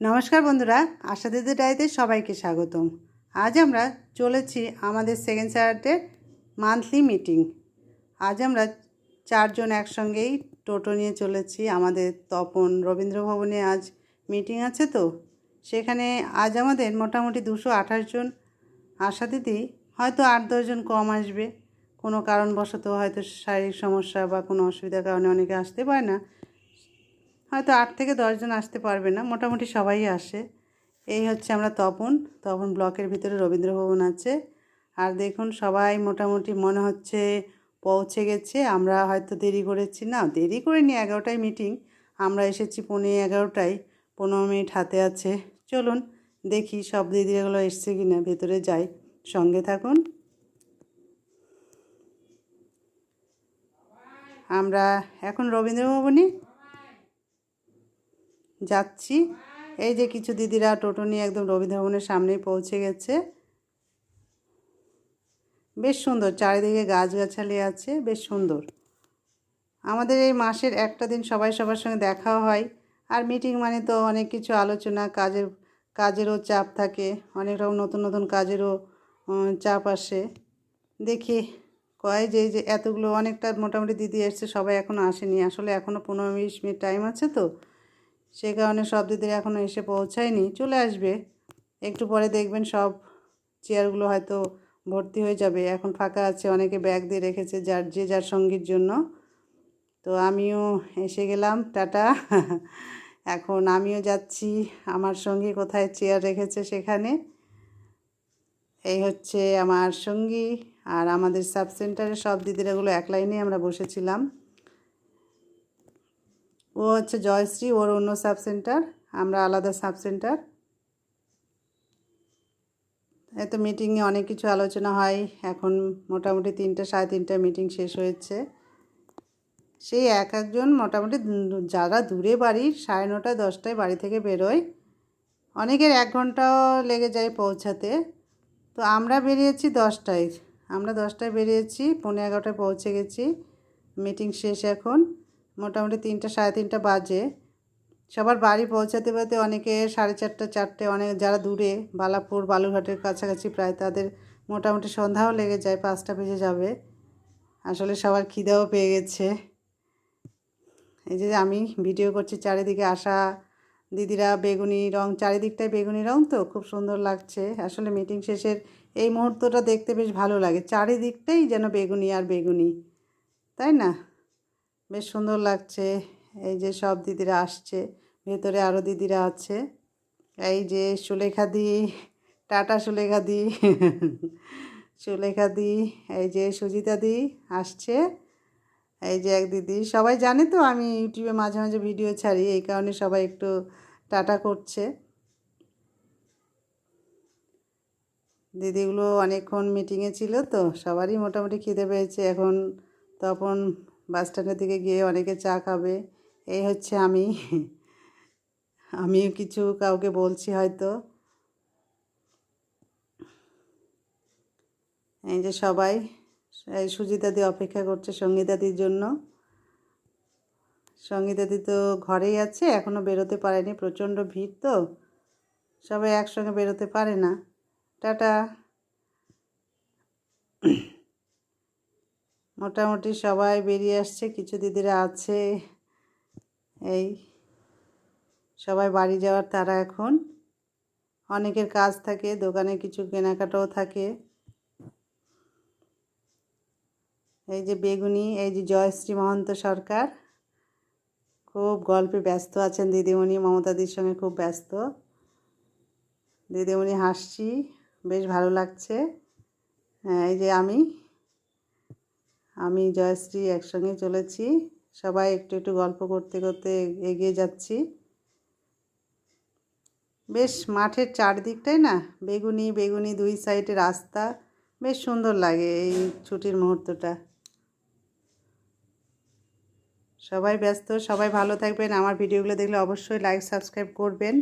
নমস্কার বন্ধুরা, আশা দিদি ডায়েতে সবাইকে স্বাগতম। আজ আমরা চলেছি আমাদের সেকেন্ড স্যাটারডে মান্থলি মিটিং আজ আমরা চারজন একসঙ্গেই টোটো নিয়ে চলেছি, আমাদের তপন রবীন্দ্র ভবনে আজ মিটিং আছে তো? সেখানে আজ আমাদের মোটামুটি দুশো আঠাশ জন আশা দিদি, হয়তো আট দশজন কম আসবে। কোনো কারণবশত হয়তো শারীরিক সমস্যা বা কোনো অসুবিধার কারণে অনেকে আসতে পারে না। হয়তো আট থেকে দশজন আসতে পারবে না, মোটামুটি সবাই আসে। এই হচ্ছে আমরা তপন তপন ব্লকের ভিতরে রবীন্দ্র ভবন আছে। আর দেখুন সবাই মোটামুটি মনে হচ্ছে পৌঁছে গেছে, আমরা হয়তো দেরি করেছি না, দেরি করিনি এগারোটায় মিটিং আমরা এসেছি পৌনে এগারোটায়, পনেরো মিনিট হাতে আছে। চলুন দেখি সব দিদিগুলো এসছে কি না ভেতরে যাই, সঙ্গে থাকুন। আমরা এখন রবীন্দ্র ভবনে যাচ্ছি। এই যে কিছু দিদিরা টোটো নিয়ে একদম রবীন্দ্র ভবনের সামনেই পৌঁছে গেছে। বেশ সুন্দর, চারিদিকে গাছগাছালি আছে, বেশ সুন্দর। আমাদের এই মাসের একটা দিন সবাই সবার সঙ্গে দেখাও হয়। আর মিটিং মানে তো অনেক কিছু আলোচনা, কাজের, কাজেরও চাপ থাকে, অনেক রকম নতুন নতুন কাজেরও চাপ আসে। দেখি কয় যে যে এতগুলো অনেকটা মোটামুটি দিদি এসছে, সবাই এখনও আসেনি। আসলে এখনও পনেরো বিশ মিনিট টাইম আছে তো। সে কারণে সব দিদিরা এখনও এসে পৌঁছায়নি। চলে আসবে। একটু পরে দেখবেন সব চেয়ারগুলো হয়তো ভর্তি হয়ে যাবে। এখন ফাঁকা আছে, অনেকে ব্যাগ দিয়ে রেখেছে যার, যে যার সঙ্গীর জন্য। তো আমিও এসে গেলাম, টাটা। এখন আমিও যাচ্ছি। আমার সঙ্গী কোথায় চেয়ার রেখেছে সেখানে। এই হচ্ছে আমার সঙ্গী আর আমাদের সাব সেন্টারে সব দিদিরাগুলো এক লাইনে আমরা বসেছিলাম। ও হচ্ছে জয়শ্রী, ওর অন্য সাব সেন্টার আমরা আলাদা সাব সেন্টার এত মিটিংয়ে অনেক কিছু আলোচনা হয়, এখন মোটামুটি তিনটে, সাড়ে তিনটা মিটিং শেষ হয়েছে। সেই এক একজন মোটামুটি যারা দূরে বাড়ি, সাড়ে নটা, দশটায় বাড়ি থেকে বেরোয়, অনেকের এক ঘন্টাও লেগে যায় পৌঁছাতে। তো আমরা বেরিয়েছি দশটায়, আমরা দশটায় বেরিয়েছি, পৌনে এগারোটায় পৌঁছে গেছি মিটিং শেষ এখন। মোটামুটি তিনটা, সাড়ে তিনটা বাজে। সবার বাড়ি পৌঁছাতে পারতে অনেকে সাড়ে চারটা, চারটে, অনেক যারা দূরে, বালাপুর, বালুরঘাটের কাছাকাছি প্রায় তাদের মোটামুটি সন্ধ্যাও লেগে যায়, পাঁচটা বেজে যাবে। আসলে সবার খিদেও পেয়ে গেছে। এই যে আমি ভিডিও করছি চারিদিকে আসা দিদিরা বেগুনি রং, চারিদিকটাই বেগুনি রং তো, খুব সুন্দর লাগছে। আসলে মিটিং শেষের এই মুহূর্তটা দেখতে বেশ ভালো লাগে। চারিদিকটাই যেন বেগুনি আর বেগুনি, তাই না? বেশ সুন্দর লাগছে। এই যে সব দিদিরা আসছে, ভেতরে আরও দিদিরা আছে। এই যে সুলেখা দি, টাটা সুলেখা দি সুলেখা দি, এই যে সুজিতা দি আসছে। এই যে এক দিদি, সবাই জানে তো আমি ইউটিউবে মাঝে মাঝে ভিডিও ছাড়ি, এই কারণে সবাই একটু টাটা করছে। দিদিগুলো অনেকক্ষণ মিটিংয়ে ছিল তো, সবারই মোটামুটি খিদে পেয়েছে। এখন তখন বাস স্ট্যান্ডের দিকে গিয়ে অনেকে চা খাবে। এই হচ্ছে আমি। আমিও কিছু কাউকে বলছি হয়তো। এই যে সবাই, এই সুজিতাদি অপেক্ষা করছে সঙ্গীতাদির জন্য। সঙ্গীতাদি তো ঘরেই আছে এখনও বেরোতে পারেনি, প্রচণ্ড ভিড় তো। সবাই একসঙ্গে বেরোতে পারে না। টাটা। মোটামুটি সবাই বেরিয়ে আসছে, কিছু দিদিরা আছে। এই সবাই বাড়ি যাওয়ার তারা এখন। অনেকের কাজ থাকে, দোকানে কিছু কেনাকাটাও থাকে। এই যে বেগুনি, এই যে জয়শ্রী মহন্ত সরকার। খুব গল্পে ব্যস্ত আছেন দিদিমণি মমতাদির সঙ্গে খুব ব্যস্ত। দিদিমণি হাসছি, বেশ ভালো লাগছে। হ্যাঁ এই যে আমি। আমি, জয়শ্রী একসঙ্গে চলেছি। সবাই একটু একটু গল্প করতে করতে এগিয়ে যাচ্ছি। বেশ, মাঠের চারদিকটাই না, বেগুনি বেগুনি দুই সাইডে রাস্তা। বেশ সুন্দর লাগে এই ছুটির মুহূর্তটা। সবাই ব্যস্ত, সবাই ভালো থাকবেন। আমার ভিডিওগুলো দেখলে অবশ্যই লাইক সাবস্ক্রাইব করবেন।